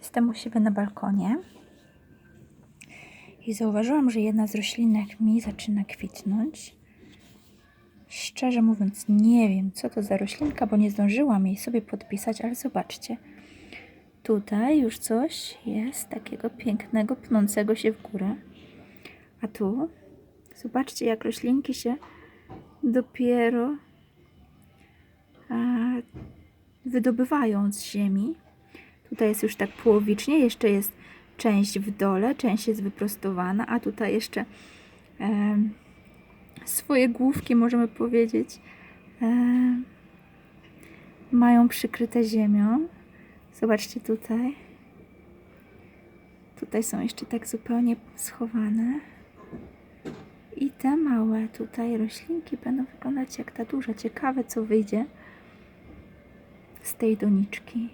Jestem u siebie na balkonie i zauważyłam, że jedna z roślinek mi zaczyna kwitnąć. Szczerze mówiąc, nie wiem, co to za roślinka, bo nie zdążyłam jej sobie podpisać, ale zobaczcie. Tutaj już coś jest takiego pięknego, pnącego się w górę. A tu, zobaczcie, jak roślinki się dopiero e, wydobywają z ziemi. Tutaj jest już tak połowicznie, jeszcze jest część w dole, część jest wyprostowana, a tutaj jeszcze em, swoje główki, możemy powiedzieć, em, mają przykryte ziemią. Zobaczcie tutaj. Tutaj są jeszcze tak zupełnie schowane. I te małe tutaj roślinki będą wyglądać jak ta duża. Ciekawe, co wyjdzie z tej doniczki.